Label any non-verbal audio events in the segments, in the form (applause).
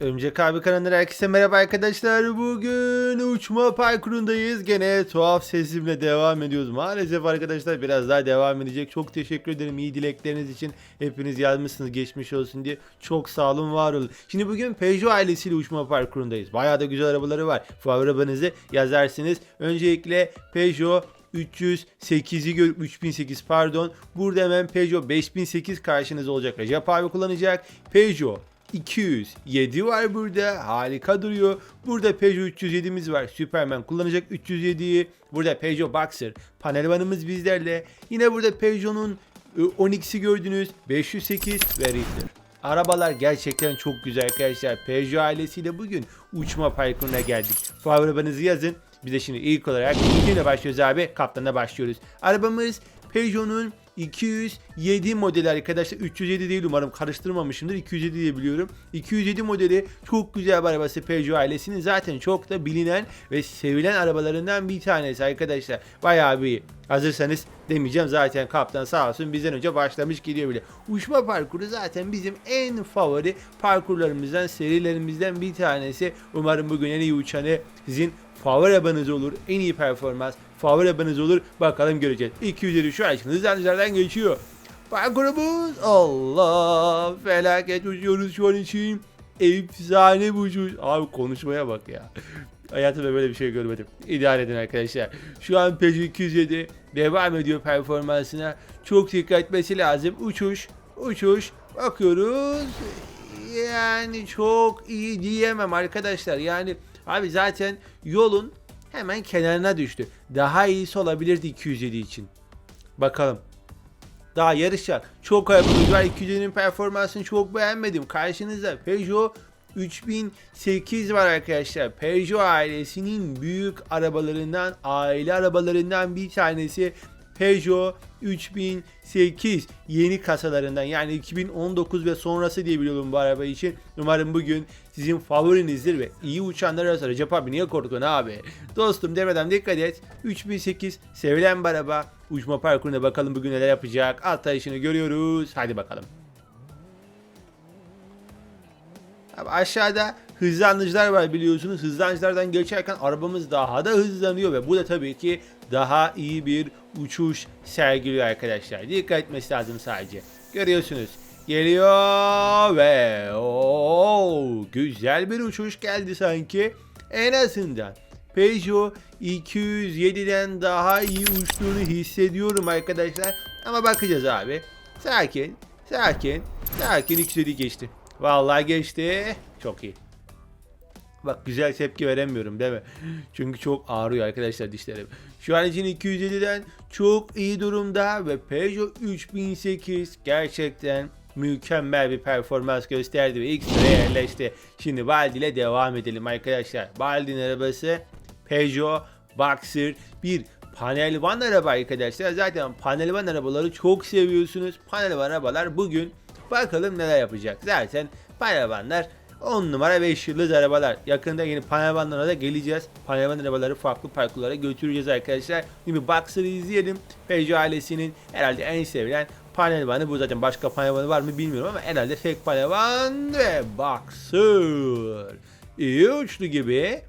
Örümcek abi kanalından herkese merhaba arkadaşlar. Bugün uçma parkurundayız. Gene tuhaf sesimle devam ediyoruz. Maalesef arkadaşlar biraz daha devam edecek. Çok teşekkür ederim iyi dilekleriniz için. Hepiniz yazmışsınız geçmiş olsun diye. Çok sağ olun var olun. Şimdi bugün Peugeot ailesiyle uçma parkurundayız. Bayağı da güzel arabaları var. Favori arabanızı yazarsınız. Öncelikle Peugeot 308'i görüp 3008 pardon. Burada hemen Peugeot 5008 karşınızda olacak. Recep abi kullanacak. Peugeot 207 var burada. Harika duruyor. Burada Peugeot 307'miz var. Superman kullanacak 307'yi. Burada Peugeot Boxer. Panel vanımız bizlerle. Yine burada Peugeot'un e, 12'si gördünüz. 508 ve Ritter. Arabalar gerçekten çok güzel arkadaşlar. Peugeot ailesiyle bugün uçma parkuruna geldik. Favori arabanızı yazın. Biz şimdi ilk olarak kimle başlıyoruz abi? Kaptanla başlıyoruz. Arabamız Peugeot'un 207 modeli arkadaşlar. 307 değil umarım karıştırmamışımdır. 207 diye biliyorum. 207 modeli çok güzel bir arabası Peugeot ailesinin zaten çok da bilinen ve sevilen arabalarından bir tanesi arkadaşlar. Bayağı bir hazırsanız demeyeceğim zaten kaptan sağ olsun bizden önce başlamış gidiyor bile. Uçma parkuru zaten bizim en favori parkurlarımızdan serilerimizden bir tanesi. Umarım bugün en iyi uçanı sizin favori arabanız olur. En iyi performans favori arabanız olur. Bakalım göreceğiz. 250 şu an hızlanıcılardan geçiyor. Parkurumuz Allah felaket uçuyoruz şu an için. Efsane bu uçuş. Abi konuşmaya bak ya. Hayatımda böyle bir şey görmedim. İdare edin arkadaşlar. Şu an Peugeot 207 devam ediyor performansına. Çok dikkat etmesi lazım. Uçuş, uçuş. Bakıyoruz. Yani çok iyi diyemem arkadaşlar. Yani abi zaten yolun hemen kenarına düştü. Daha iyisi olabilirdi 207 için. Bakalım. Daha yarışacak. Çok arabamız var. 207'nin performansını çok beğenmedim. Karşınızda Peugeot 3008 var arkadaşlar. Peugeot ailesinin büyük arabalarından, aile arabalarından bir tanesi. Peugeot 3008 yeni kasalarından yani 2019 ve sonrası diye biliyorum bu araba için. Umarım bugün sizin favorinizdir ve iyi uçanlar arasında Recep abi niye korkuyorsun abi? Dostum demeden dikkat et. 3008 sevilen bir araba. Uçma parkuruna bakalım bugün neler yapacak. Atlayışını görüyoruz. Hadi bakalım. Abi aşağıda hızlanıcılar var biliyorsunuz. Hızlanıcılardan geçerken arabamız daha da hızlanıyor ve bu da tabii ki daha iyi bir uçuş sergiliyor arkadaşlar. Dikkat etmesi lazım sadece. Görüyorsunuz. Geliyor ve o güzel bir uçuş geldi sanki. En azından Peugeot 207'den daha iyi uçtuğunu hissediyorum arkadaşlar. Ama bakacağız abi. Sakin, sakin, sakin 207 geçti. Vallahi geçti. Çok iyi. Bak güzel tepki veremiyorum değil mi? Çünkü çok ağrıyor arkadaşlar dişlerim. Şu an için 207'den çok iyi durumda ve Peugeot 3008 gerçekten mükemmel bir performans gösterdi ve ilk sıraya yerleşti. Şimdi Baldi ile devam edelim arkadaşlar. Baldi'nin arabası Peugeot Boxer bir panel van araba arkadaşlar. Zaten panel van arabaları çok seviyorsunuz. Panel van arabalar bugün bakalım neler yapacak. Zaten panel vanlar 10 numara 5 yıldız arabalar. Yakında yeni panelvanlara da geleceğiz. Panelvan arabaları farklı parkurlara götüreceğiz arkadaşlar. Şimdi Boxer'ı izleyelim. Peugeot ailesinin herhalde en sevilen panelvanı bu zaten. Başka panelvanı var mı bilmiyorum ama herhalde tek panelvan ve Boxer. İyi uçtu gibi.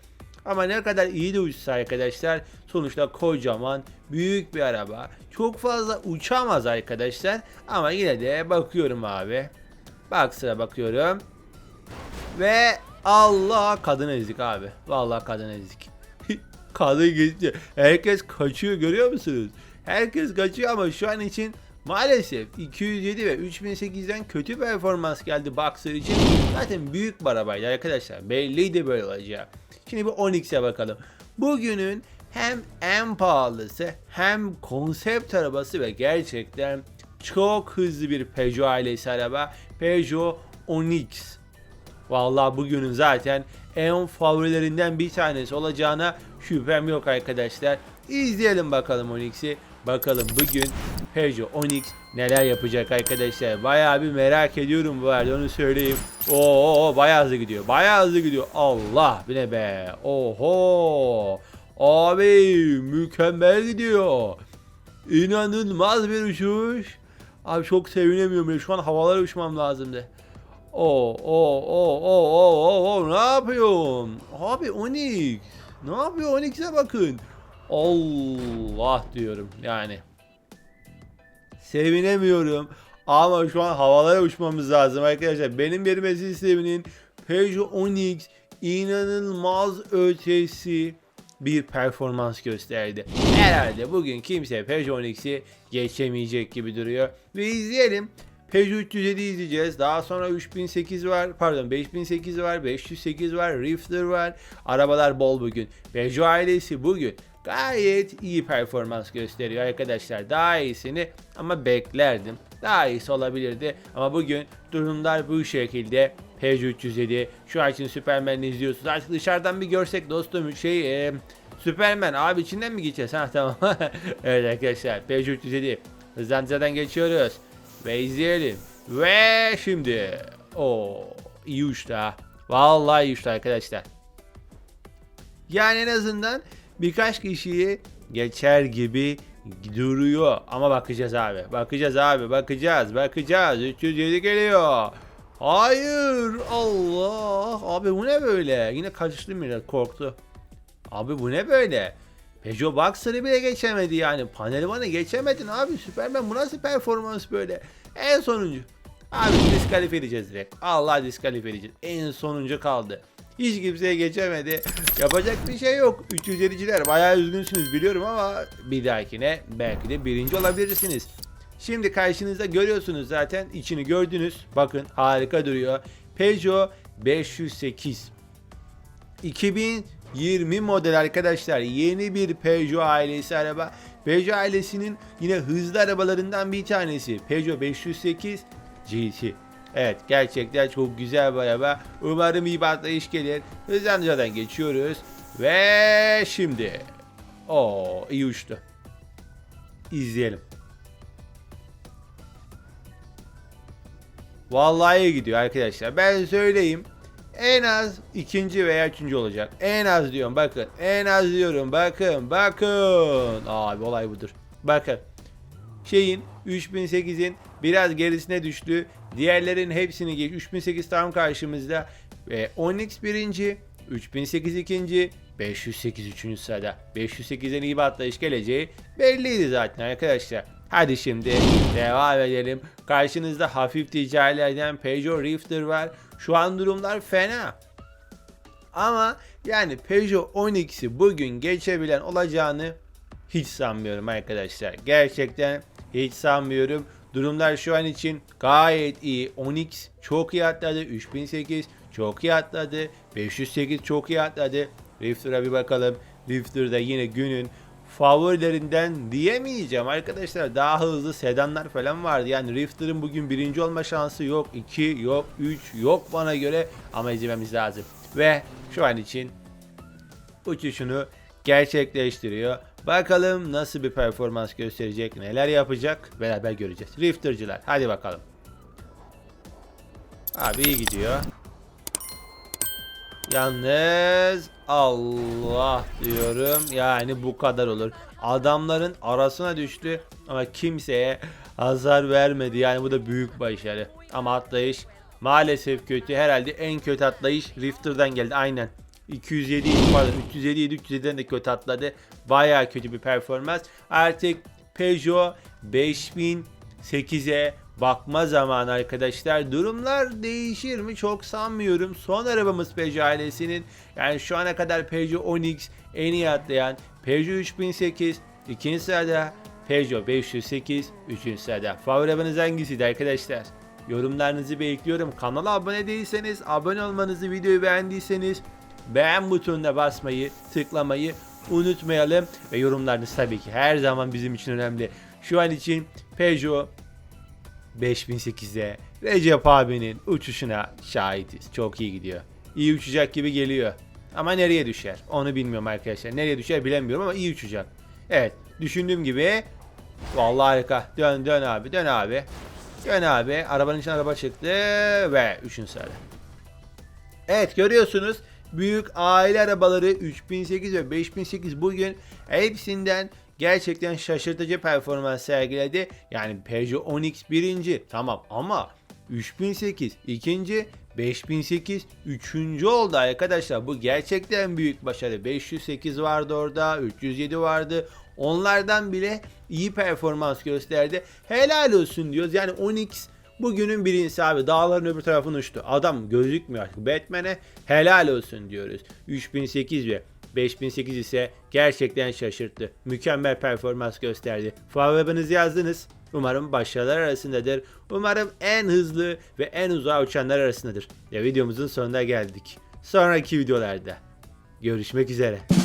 Ama ne kadar iyi de uçsa arkadaşlar sonuçta kocaman büyük bir araba. Çok fazla uçamaz arkadaşlar ama yine de bakıyorum abi. Boxer'a bakıyorum. Ve Allah kadın ezdik abi. Vallahi (laughs) kadın ezdik. kadın geçti. Herkes kaçıyor görüyor musunuz? Herkes kaçıyor ama şu an için maalesef 207 ve 3008'den kötü performans geldi Boxer için. Zaten büyük bir arabaydı arkadaşlar. Belliydi böyle olacağı. Şimdi bu 10X'e bakalım. Bugünün hem en pahalısı hem konsept arabası ve gerçekten çok hızlı bir Peugeot ailesi araba. Peugeot 10X. Vallahi bugünün zaten en favorilerinden bir tanesi olacağına şüphem yok arkadaşlar. İzleyelim bakalım Onyx'i. Bakalım bugün Peugeot Onyx neler yapacak arkadaşlar. Bayağı bir merak ediyorum bu arada onu söyleyeyim. Oo bayağı hızlı gidiyor. Bayağı hızlı gidiyor. Allah bile be. Oho. Abi mükemmel gidiyor. İnanılmaz bir uçuş. Abi çok sevinemiyorum. Şu an havalara uçmam lazımdı. Oo, oo, oo, oo, oo, oo, ne yapıyorsun? Abi Onyx. Ne yapıyor Onyx'e bakın. Allah diyorum yani. Sevinemiyorum. Ama şu an havalara uçmamız lazım arkadaşlar. Benim verme sisteminin Peugeot Onyx inanılmaz ötesi bir performans gösterdi. Herhalde bugün kimse Peugeot Onyx'i geçemeyecek gibi duruyor. Ve izleyelim. Peugeot 307 izleyeceğiz. Daha sonra 3008 var. Pardon 5008 var. 508 var. Rifter var. Arabalar bol bugün. Peugeot ailesi bugün gayet iyi performans gösteriyor arkadaşlar. Daha iyisini ama beklerdim. Daha iyisi olabilirdi. Ama bugün durumlar bu şekilde. Peugeot 307 şu an için Superman'i izliyorsunuz. Artık dışarıdan bir görsek dostum şey e, Superman abi içinden mi geçeceğiz? Ha tamam. (laughs) evet arkadaşlar Peugeot 307 hızlantıdan geçiyoruz. Ve izleyelim. Ve şimdi. o iyi uçtu ha. Vallahi iyi uçtu arkadaşlar. Yani en azından birkaç kişiyi geçer gibi duruyor. Ama bakacağız abi. Bakacağız abi. Bakacağız. Bakacağız. 307 geliyor. Hayır. Allah. Abi bu ne böyle? Yine kaçtım biraz korktu. Abi bu ne böyle? Peugeot Boxer'ı bile geçemedi yani. Paneli bana geçemedin abi. Superman bu nasıl performans böyle? En sonuncu. Abi diskalifiye edeceğiz direkt. Allah diskalifiye edeceğiz. En sonuncu kaldı. Hiç kimseye geçemedi. Yapacak bir şey yok. 307'ciler bayağı üzgünsünüz biliyorum ama bir dahakine belki de birinci olabilirsiniz. Şimdi karşınızda görüyorsunuz zaten içini gördünüz. Bakın harika duruyor. Peugeot 508. 2020 model arkadaşlar. Yeni bir Peugeot ailesi araba. Peugeot ailesinin yine hızlı arabalarından bir tanesi. Peugeot 508 GT. Evet gerçekten çok güzel bir araba. Umarım iyi iş gelir. Hızlancadan geçiyoruz. Ve şimdi. o iyi uçtu. İzleyelim. Vallahi iyi gidiyor arkadaşlar. Ben söyleyeyim. En az ikinci veya üçüncü olacak. En az diyorum bakın. En az diyorum bakın bakın. Abi olay budur. Bakın. Şeyin 3008'in biraz gerisine düştü. Diğerlerin hepsini geç. 3008 tam karşımızda. Ve Onyx birinci. 3008 ikinci. 508 üçüncü sırada. 508'den iyi bir atlayış geleceği belliydi zaten arkadaşlar. Hadi şimdi devam edelim. Karşınızda hafif ticarilerden Peugeot Rifter var. Şu an durumlar fena. Ama yani Peugeot Onyx'i bugün geçebilen olacağını hiç sanmıyorum arkadaşlar. Gerçekten hiç sanmıyorum. Durumlar şu an için gayet iyi. Onyx çok iyi atladı. 3008 çok iyi atladı. 508 çok iyi atladı. Rifter'a bir bakalım. Rifter'da yine günün favorilerinden diyemeyeceğim arkadaşlar. Daha hızlı sedanlar falan vardı. Yani Rifter'ın bugün birinci olma şansı yok. 2 yok. 3 yok bana göre. Ama izlememiz lazım. Ve şu an için uçuşunu gerçekleştiriyor. Bakalım nasıl bir performans gösterecek, neler yapacak beraber göreceğiz. Rifter'cılar hadi bakalım. Abi iyi gidiyor. Yalnız Allah diyorum yani bu kadar olur. Adamların arasına düştü ama kimseye hasar vermedi. Yani bu da büyük başarı. Ama atlayış maalesef kötü. Herhalde en kötü atlayış Rifter'dan geldi. Aynen. 207 pardon 307 idi 307'den de kötü atladı. Baya kötü bir performans. Artık Peugeot 5008'e bakma zamanı arkadaşlar. Durumlar değişir mi çok sanmıyorum. Son arabamız Peugeot ailesinin. Yani şu ana kadar Peugeot Onyx en iyi atlayan Peugeot 3008 ikinci sırada Peugeot 508 üçüncü sırada. Favori arabanız hangisiydi arkadaşlar? Yorumlarınızı bekliyorum. Kanala abone değilseniz abone olmanızı, videoyu beğendiyseniz beğen butonuna basmayı, tıklamayı unutmayalım. Ve yorumlarınız tabii ki her zaman bizim için önemli. Şu an için Peugeot 5008'e Recep abinin uçuşuna şahitiz. Çok iyi gidiyor. İyi uçacak gibi geliyor. Ama nereye düşer? Onu bilmiyorum arkadaşlar. Nereye düşer bilemiyorum ama iyi uçacak. Evet. Düşündüğüm gibi Vallahi harika. Dön dön abi. Dön abi. Dön abi. Arabanın içine araba çıktı ve 3. sırada. Evet görüyorsunuz büyük aile arabaları 3008 ve 5008 bugün hepsinden gerçekten şaşırtıcı performans sergiledi. Yani Peugeot Onyx birinci tamam ama 3008 ikinci, 5008 üçüncü oldu arkadaşlar. Bu gerçekten büyük başarı. 508 vardı orada, 307 vardı. Onlardan bile iyi performans gösterdi. Helal olsun diyoruz. Yani Onyx bugünün birincisi abi. Dağların öbür tarafına uçtu. Adam gözükmüyor artık. Batman'e helal olsun diyoruz. 3008 ve 5008 ise gerçekten şaşırttı. Mükemmel performans gösterdi. Favorilerinizi yazdınız. Umarım başarılar arasındadır. Umarım en hızlı ve en uzağa uçanlar arasındadır. Ve videomuzun sonuna geldik. Sonraki videolarda görüşmek üzere.